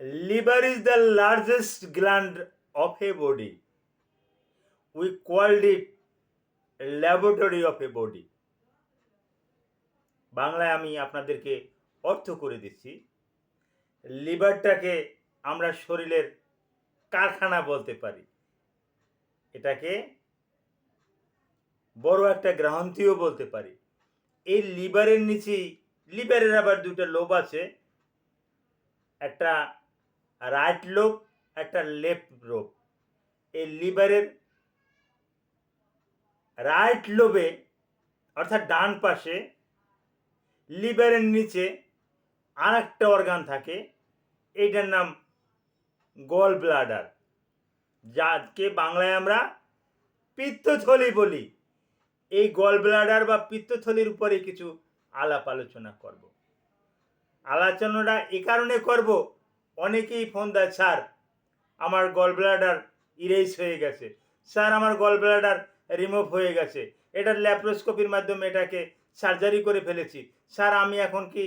liver is the largest gland of a body. We called it laboratory of a body. বাংলায় আমি আপনাদেরকে অর্থ করে দিচ্ছি লিভারটাকে আমরা শরীরের কারখানা বলতে পারি এটাকে বড় একটা গ্রন্থিও বলতে পারি এই লিভারের নিচেই লিভারের আবার দুটো লোব আছে একটা রাইট লোব, একটা লেফট লোব এই লিভারের রাইট লোবে, অর্থাৎ ডান পাশে লিভারের নিচে আর একটা অর্গান থাকে, এইটার নাম গল ব্লাডার, যাকে বাংলায় আমরা পিত্তথলি বলি। এই গল ব্লাডার বা পিত্তথলির উপরে কিছু আলাপ আলোচনা করব। আলোচনাটা এ কারণে করব অনেকেই ফোন দেয়, স্যার, আমার গল ব্লাডার ইরেজ হয়ে গেছে। স্যার, আমার গল ব্লাডার রিমুভ হয়ে গেছে। এটার ল্যাপ্রোস্কোপির মাধ্যমে এটাকে সার্জারি করে ফেলেছি। স্যার, আমি এখন কি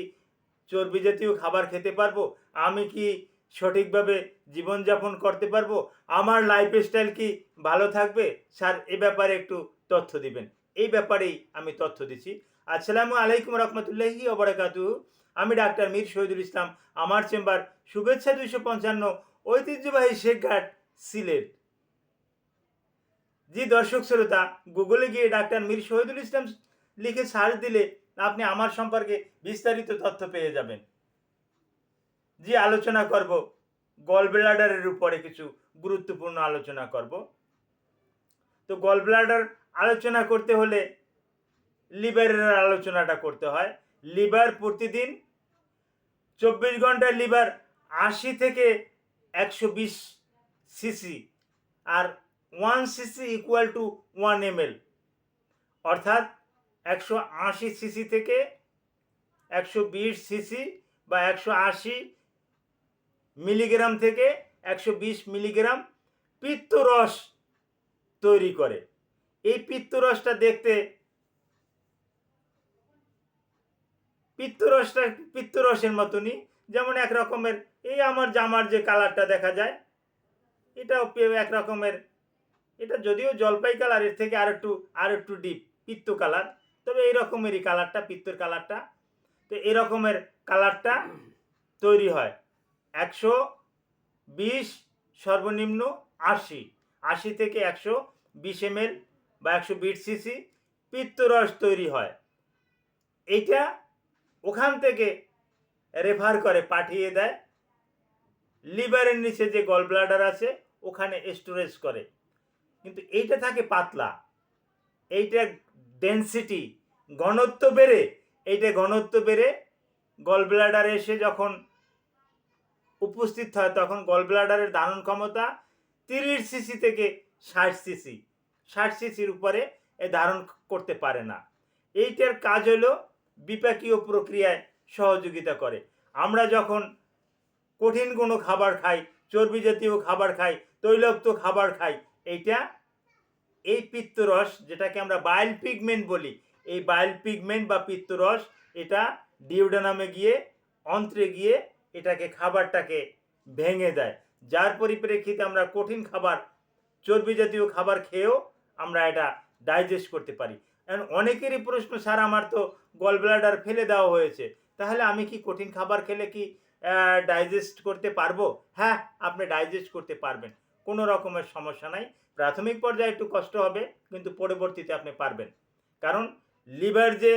চর্বি জাতীয় খাবার খেতে পারব? আমি কি সঠিকভাবে জীবনযাপন করতে পারব? আমার লাইফস্টাইল কি ভালো থাকবে? স্যার, এ ব্যাপারে একটু তথ্য দিবেন। এই ব্যাপারেই আমি তথ্য দিচ্ছি। আসসালামু আলাইকুম রহমতুল্লাহি ওবরাকাতু আমি ডাক্তার মীর শহীদুল ইসলাম, আমার চেম্বার, শুভেচ্ছা দুইশো পঞ্চান্ন, ঐতিহ্যবাহী শেখঘাট সিলেট। জি দর্শক শ্রোতা, গুগলে গিয়ে ডাক্তার মীর শহীদুল ইসলাম লিখে সার্চ দিলে আপনি আমার সম্পর্কে বিস্তারিত তথ্য পেয়ে যাবেন। জি আলোচনা করব গল ব্লাডারের উপরে কিছু গুরুত্বপূর্ণ আলোচনা করব। তো গল ব্লাডার আলোচনা করতে হলে লিভারের আলোচনাটা করতে হয়। লিভার প্রতিদিন চব্বিশ ঘন্টায় লিভার আশি থেকে একশো বিশ CC R one CC equal to one M অর্থাৎ একশো আশি সিসি থেকে একশো বিশ সিসি বা একশো আশি মিলিগ্রাম থেকে একশো বিশ মিলিগ্রাম পিত্তরস তৈরি করে। এই পিত্তরসটা দেখতে পিত্তরসটা পিত্তরসের মতনই। যেমন এক রকমের এই আমার জামার যে কালারটা দেখা যায়, এটাও এক রকমের এটা যদিও জলপাই কালার, এর থেকে আর একটু আর একটু ডিপ পিত্ত কালার। তবে এই রকমেরই কালারটা, পিত্তর কালারটা। তো এই রকমের কালারটা তৈরি হয়। একশো বিশ সর্বনিম্ন আশি। আশি থেকে একশো বিশ এম বা একশো বিশ সিসি পিত্তরস তৈরি হয়। এইটা ওখান থেকে রেফার করে, পাঠিয়ে দেয়। লিভারের নিচে যে গল ব্লাডার আছে, ওখানে স্টোরেজ করে। কিন্তু এইটা থাকে পাতলা। এইটা ডেন্সিটি ঘনত্ব বেড়ে, এইটা ঘনত্ব বেড়ে গল ব্লাডারে এসে যখন উপস্থিত হয়, তখন গল ব্লাডারের ধারণ ক্ষমতা তিরিশ সিসি থেকে ষাট সিসি ষাট সিসির উপরে এ ধারণ করতে পারে না। এইটার কাজ হলো বিপাকীয় প্রক্রিয়ায় সহযোগিতা করে। আমরা যখন কঠিন কোনো খাবার খাই, চর্বি জাতীয় খাবার খাই, তৈলাক্ত খাবার খাই, এইটা, এই পিত্তরস যেটাকে আমরা বাইল পিগমেন্ট বলি, এই বাইল পিগমেন্ট বা পিত্তরস, এটা ডিউডানামে গিয়ে, অন্ত্রে গিয়ে এটাকে খাবারটাকে ভেঙে দেয়। যার পরিপ্রেক্ষিতে আমরা কঠিন খাবার, চর্বি জাতীয় খাবার খেয়েও আমরা এটা ডাইজেস্ট করতে পারি। অনেকেরই প্রশ্ন, স্যার, আমার তো গল ব্লাডার ফেলে দেওয়া হয়েছে। তাহলে আমি কি কঠিন খাবার খেলে কি ডাইজেস্ট করতে পারব? হ্যাঁ আপনি ডাইজেস্ট করতে পারবেন। কোনো রকমের সমস্যা নাই। প্রাথমিক পর্যায়ে একটু কষ্ট হবে, কিন্তু পরবর্তীতে আপনি পারবেন। কারণ লিভার যে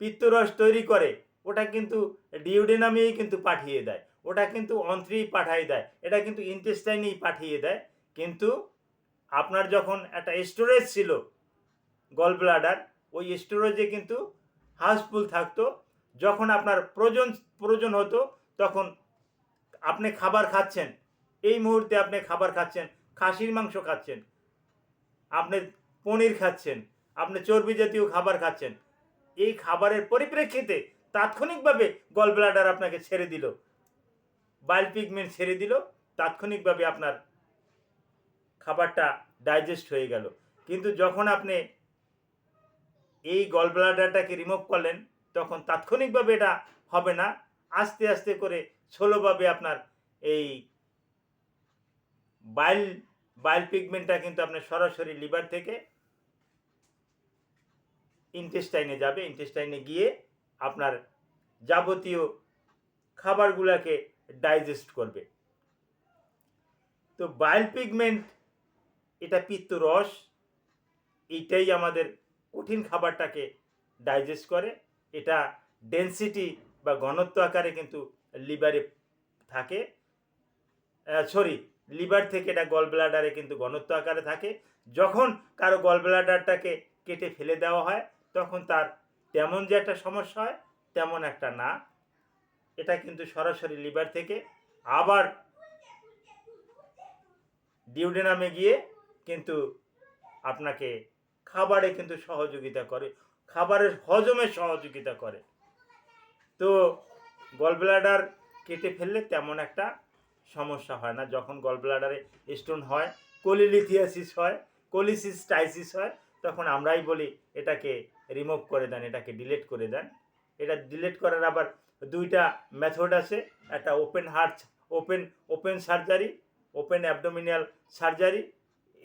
পিত্তরস তৈরি করে, ওটা কিন্তু ডিউডেনামেই কিন্তু পাঠিয়ে দেয়। ওটা কিন্তু অন্ত্রেই পাঠিয়ে দেয়। এটা কিন্তু ইন্টেস্টাইনেই পাঠিয়ে দেয়। কিন্তু আপনার যখন একটা স্টোরেজ ছিল গল ব্লাডার ওই স্টোরেজে কিন্তু হাউসফুল থাকতো, যখন আপনার প্রয়োজন প্রয়োজন হতো, তখন আপনি খাবার খাচ্ছেন। এই মুহূর্তে আপনি খাবার খাচ্ছেন, খাসির মাংস খাচ্ছেন, আপনি পনির খাচ্ছেন, আপনি চর্বি জাতীয় খাবার খাচ্ছেন। এই খাবারের পরিপ্রেক্ষিতে তাৎক্ষণিকভাবে গল ব্লাডার আপনাকে ছেড়ে দিল। বাইল পিগমেন্ট ছেড়ে দিল। তাৎক্ষণিকভাবে আপনার খাবারটা ডাইজেস্ট হয়ে গেল। কিন্তু যখন আপনি এই গল ব্লাডারটাকে রিমুভ করলেন, তখন তাৎক্ষণিকভাবে এটা হবে না। আস্তে আস্তে করে স্লোভাবে আপনার এই বাইল বাইল পিগমেন্টটা কিন্তু আপনার সরাসরি লিভার থেকে ইন্টেস্টাইনে যাবে। ইন্টেস্টাইনে গিয়ে আপনার যাবতীয় খাবারগুলোকে ডাইজেস্ট করবে। তো বাইল পিগমেন্ট এটা পিত্ত রস এইটাই আমাদের কঠিন খাবারটাকে ডাইজেস্ট করে। এটা ডেনসিটি বা ঘনত্ব আকারে কিন্তু লিভারে থাকে। সরি লিভার থেকে এটা গল ব্লাডারে কিন্তু ঘনত্ব আকারে থাকে। যখন কারও গল ব্লাডারটাকে কেটে ফেলে দেওয়া হয়, তখন তার তেমন যে একটা সমস্যা হয়, তেমন একটা না। এটা কিন্তু সরাসরি লিভার থেকে আবার ডিউডেনামে গিয়ে কিন্তু আপনাকে খাবারে কিন্তু সহযোগিতা করে, খাবারের হজমে সহযোগিতা করে। তো গলব্লাডার কেটে ফেললে তেমন একটা সমস্যা হয় না। যখন গলব্লাডারে স্টোন হয় কোলিলিথিয়াসিস হয় কোলিসিস টাইসিস হয়, তখন আমরাই বলি, এটাকে রিমুভ করে দেন, এটাকে ডিলেট করে দেন। এটা ডিলেট করার আবার দুইটা মেথড আছে। একটা open heart open open surgery open abdominal surgery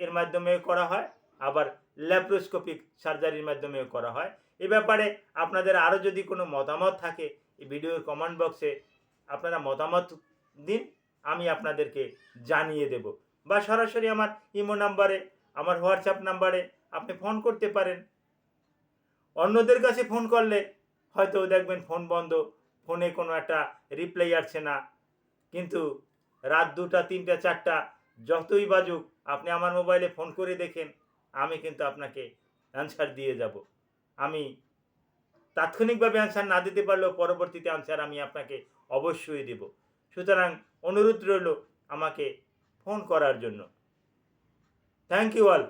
এর মাধ্যমে করা হয়। আবার ল্যাপ্রোস্কোপিক সার্জারির মাধ্যমেও করা হয়। এ ব্যাপারে আপনাদের আরও যদি কোনো মতামত থাকে, এই ভিডিওর কমেন্ট বক্সে আপনারা মতামত দিন, আমি আপনাদেরকে জানিয়ে দেব। বা সরাসরি আমার ইমো নাম্বারে, আমার হোয়াটসঅ্যাপ নাম্বারে আপনি ফোন করতে পারেন। অন্যদের কাছে ফোন করলে হয়তো দেখবেন ফোন বন্ধ, ফোনে কোনো একটা রিপ্লাই আসছে না। কিন্তু রাত দুটা, তিনটা, চারটা, যতই বাজুক, আপনি আমার মোবাইলে ফোন করে দেখেন। আমি কিন্তু আপনাকে অ্যান্সার দিয়ে যাব। আমি তাৎক্ষণিকভাবে অ্যান্সার না দিতে পারলেও পরবর্তীতে অ্যান্সার আমি আপনাকে অবশ্যই দেব। সুতরাং অনুরোধ রইল আমাকে ফোন করার জন্য। Thank you all